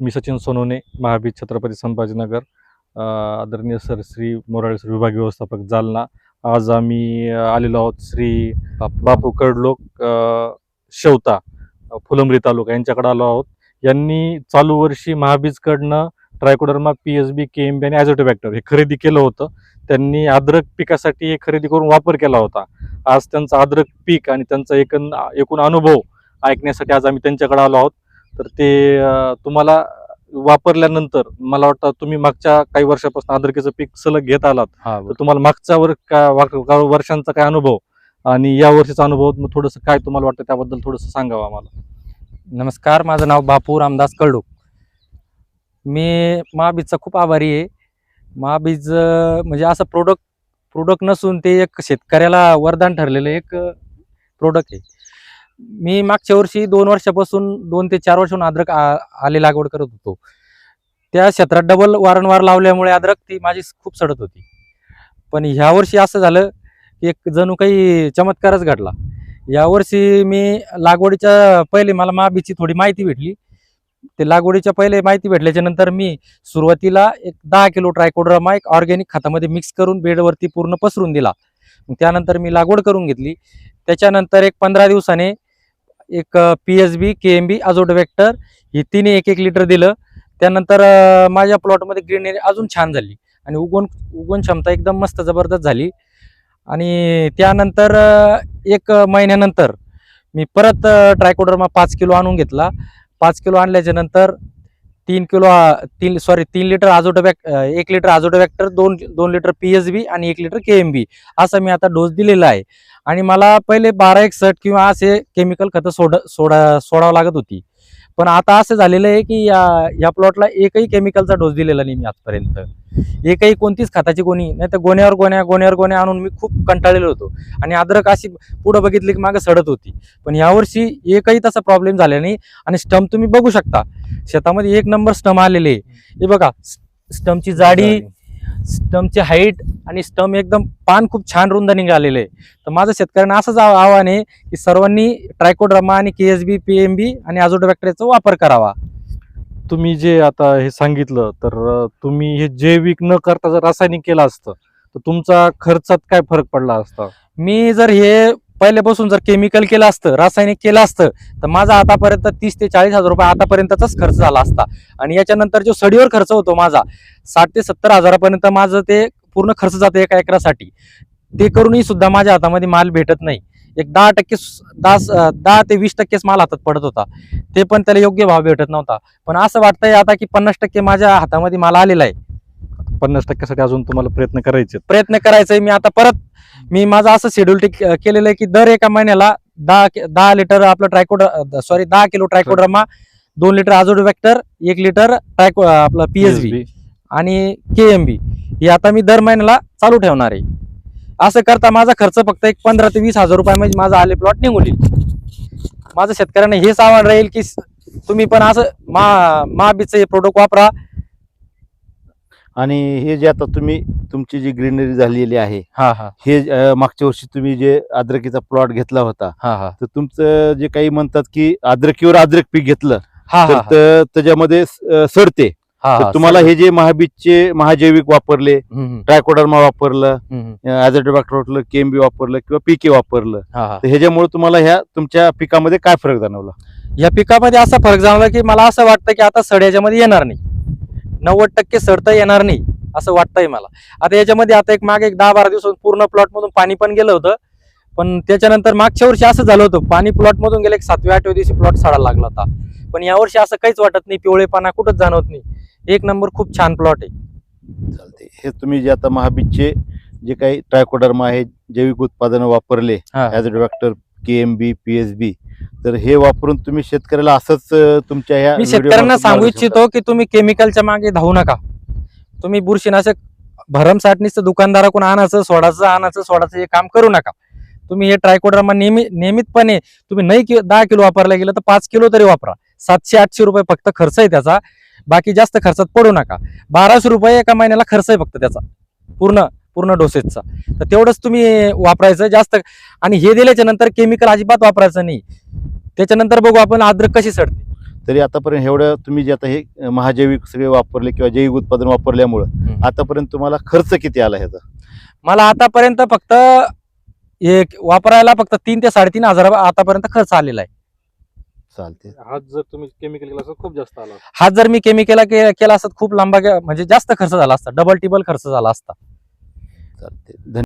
मी सचिन सोनवणे महाबीज छत्रपती संभाजीनगर आदरणीय sir Shri Morale sir विभाग व्यवस्थापक जालना. आज आम्ही आलेलो आहोत श्री बापू. कडलोक शेवता फुलंब्री तालुका. यांच्याकडे आलो आहोत. यांनी चालू वर्षी महाबीजकडनं trichoderma P S B K M B आणि ॲझोटोबॅक्टर हे खरेदी केलं होतं. त्यांनी अद्रक पिकासाठी हे खरेदी करून वापर केला होता. आज त्यांचा अद्रक पीक आणि त्यांचा एकूण अनुभव ऐकण्यासाठी आज आम्ही त्यांच्याकडे आलो आहोत. तर ते तुम्हाला वापरल्यानंतर मला वाटतं तुम्ही मागच्या काही वर्षापासून अद्रकेचं पीक सलग घेत आलात. तर तुम्हाला मागच्या वर का वर्षांचा काय अनुभव आणि या वर्षीचा अनुभव थोडंसं काय तुम्हाला वाटतं त्याबद्दल थोडंसं सांगावं आम्हाला. नमस्कार माझं नाव बापू रामदास कळडूक. मी महाबीजचा खूप आभारी आहे. महाबीज म्हणजे असं प्रोडक्ट प्रोडक्ट नसून ते एक शेतकऱ्याला वरदान ठरलेलं एक प्रोडक्ट आहे. मी मागच्या वर्षी दोन वर्षापासून दोन ते चार वर्षाहून अद्रक आ- आले लागवड करत होतो. त्या क्षेत्रात डबल वारंवार लावल्यामुळे अद्रक ती माझी खूप सडत होती. पण ह्या वर्षी असं झालं की एक जणू काही चमत्कारच घडला. यावर्षी मी लागवडीच्या पहिले मला महाबीची थोडी माहिती भेटली. ते लागवडीच्या पहिले माहिती भेटल्याच्या नंतर मी सुरुवातीला एक दहा किलो ट्रायकोड्रामा एक ऑर्गॅनिक खतामध्ये मिक्स करून बेडवरती पूर्ण पसरून दिला. त्यानंतर मी लागवड करून घेतली. त्याच्यानंतर एक पंधरा दिवसाने एक P S B K M B azotobacter ही तिने एक एक लिटर दिलं. त्यानंतर माझ्या प्लॉटमध्ये ग्रीनरी अजून छान झाली. आणि उगवण उगवण क्षमता एकदम मस्त जबरदस्त झाली. आणि त्यानंतर एक महिन्यानंतर मी परत ट्रायकोडरमा पाच किलो आणून घेतला. पाच किलो आणल्याच्या नंतर तीन किलो तीन सॉरी तीन लिटर आजोटोबॅक एक लिटर आजोटोबॅक्टर दोन दोन लिटर पी एच बी आणि एक लिटर के एम बी असा मी आता डोस दिलेला आहे. आणि मला पहिले बारा एक सट किंवा असे केमिकल खतं सोड सोडा सोडावं लागत होती. पण आता असं झालेलं आहे की या या प्लॉटला एकही केमिकलचा डोस दिलेला नाही मी आजपर्यंत. एकही कोणतीच खताची कोणी नाही तर गोण्यावर गोण्या गोण्यावर गोण्या आणून मी खूप कंटाळलेलो होतो. आणि अद्रक अशी पुढं बघितली की मागं सडत होती. पण यावर्षी एकही तसा प्रॉब्लेम झाला नाही. आणि स्टंप तुम्ही बघू शकता. शेतामध्ये एक नंबर स्टम आलेले आहे. हे बघा स्टंपची जाडी. स्टंपची हाईट आणि स्टंप एकदम पान खूप छान रुंद निघालेले. आहे तर माझं शेतकऱ्यांना असंच आव- आव्हान आहे की सर्वांनी ट्रायकोड्रामा आणि K S B P M B आणि आजोटोबॅक्टरचा वापर करावा. तुम्ही जे आता हे सांगितलं तर तुम्ही हे जैविक न करता जर रासायनिक केलं असतं तर तुमचा खर्चात काय फरक पडला असता? मी जर हे पहिल्यापासून जर केमिकल केलं असतं रासायनिक केलं असतं तर माझा आतापर्यंत तीस ते चाळीस हजार रुपये आतापर्यंतचाच खर्च झाला असता. आणि याच्यानंतर जो सडीवर खर्च होतो माझा साठ ते सत्तर हजारापर्यंत माझं ते पूर्ण खर्च जातो एका एकरासाठी. ते करूनही सुद्धा माझ्या हातामध्ये माल भेटत नाही. एक दहा टक्के दहा स- दहा ते वीस टक्केच माल हातात पडत होता. ते पण त्याला योग्य भाव भेटत नव्हता. पण असं वाटतंय आता की पन्नास टक्के माझ्या हातामध्ये माल आलेला आहे. पन्नास टक्क्यासाठी अजून तुम्हाला प्रयत्न करायचे. प्रयत्न करायचा मी आता परत मी माझं असं शेड्यूल केलेलं आहे की दर एका महिन्याला दहा दहा लिटर आपलं ट्रायकोड सॉरी दहा किलो ट्रायकोड्रामा दोन लिटर आजोडोवॅक्टर एक लिटर ट्रायको आपलं पीएचबी PSB. आणि के एम बी हे आता मी दर महिन्याला चालू ठेवणार आहे. असं करता माझा खर्च फक्त एक पंधरा ते वीस हजार रुपयामध्ये माझा आले प्लॉट निघून येईल. माझं शेतकऱ्यांना हेच आव्हान राहील की तुम्ही पण असं मा महाबीचं हे प्रोडक्ट वापरा. आणि हे जे आता तुम्ही तुमची जी ग्रीनरी झालेली आहे हा हा. हे अं, मागच्या वर्षी तुम्ही जे अद्रकीचा प्लॉट घेतला होता हा हा. तर तुमचं जे काही म्हणतात की अद्रकीवर अद्रक पीक घेतलं हा तर हा. त- त्याच्यामध्ये स- अं, सडते. हा तर हा तुम्हाला हे जे महाबीजचे महाजैविक वापरले हम्म, हम्म, ट्रायकोडर्मा वापरलं हम्म. ॲझोटोबॅक्टर वापरलं केएमबी वापरलं किंवा पीके वापरलं हा हा. तर ह्याच्यामुळे तुम्हाला ह्या तुमच्या पिकामध्ये काय फरक जाणवला? या पिकामध्ये असा फरक जाणवला की मला असं वाटतं की आता सड याच्यामध्ये येणार नाही. नव्वद टक्के सड तर येणार नाही असं वाटतंय मला. आता याच्यामध्ये आता एक मागे एक दहा बारा दिवस पूर्ण प्लॉट मधून पाणी पण गेलं होतं. पण त्याच्यानंतर मागच्या वर्षी असं झालं होतं पाणी प्लॉट मधून गेलं एक सातव्या आठव्या दिवशी प्लॉट सडायला लागला होता. पण यावर्षी असं काहीच वाटत नाही पिवळेपणा कुठंच जाणवत नाही. एक नंबर खूप छान प्लॉट आहे. चालते हे तुम्ही जे आता महाबीजचे जे काही ट्रायकोडर्मा आहे जैविक उत्पादनं वापरले azotobacter K M B P S B तर हे वापरून तुम्ही शेतकऱ्याला असंच तुमच्या ह्या मी शेतकऱ्यांना सांगू इच्छितो की तुम्ही केमिकलच्या मागे धावू नका. तुम्ही बुरशीनाशक भरमसाठणीचं दुकानदाराकडून आणायचं सोडायचं आणायचं सोडायचं हे काम करू नका. तुम्ही हे ट्रायकोड्रामा नियमितपणे तुम्ही नाही कि दहा किलो वापरला गेलं तर पाच किलो तरी वापरा. सातशे आठशे रुपये फक्त खर्च आहे त्याचा. बाकी जास्त खर्चात पडू नका. बाराशे रुपये एका महिन्याला खर्च आहे फक्त त्याचा. पूर्ण. पूर्ण डोसेजचा तर तेवढंच तुम्ही वापरायचं जास्त. आणि हे दिल्याच्या नंतर केमिकल अजिबात वापरायचं नाही. त्याच्यानंतर बघू आपण अद्रक कशी सडते. तरी आतापर्यंत एवढं तुम्ही जे आता हे महाजैविक सगळे वापरले किंवा जैविक उत्पादन वापरल्यामुळं. आतापर्यंत तुम्हाला खर्च किती आला ह्याचा? मला आतापर्यंत फक्त एक वापरायला फक्त तीन ते साडेतीन हजार आतापर्यंत खर्च आलेला आहे. चालते हाच जर तुम्ही केमिकल केला असता खूप जास्त आला हा जर मी केमिकल केला असत खूप लांबा म्हणजे जास्त खर्च झाला असता. डबल टिबल खर्च झाला असता. चालते. धन्यवाद.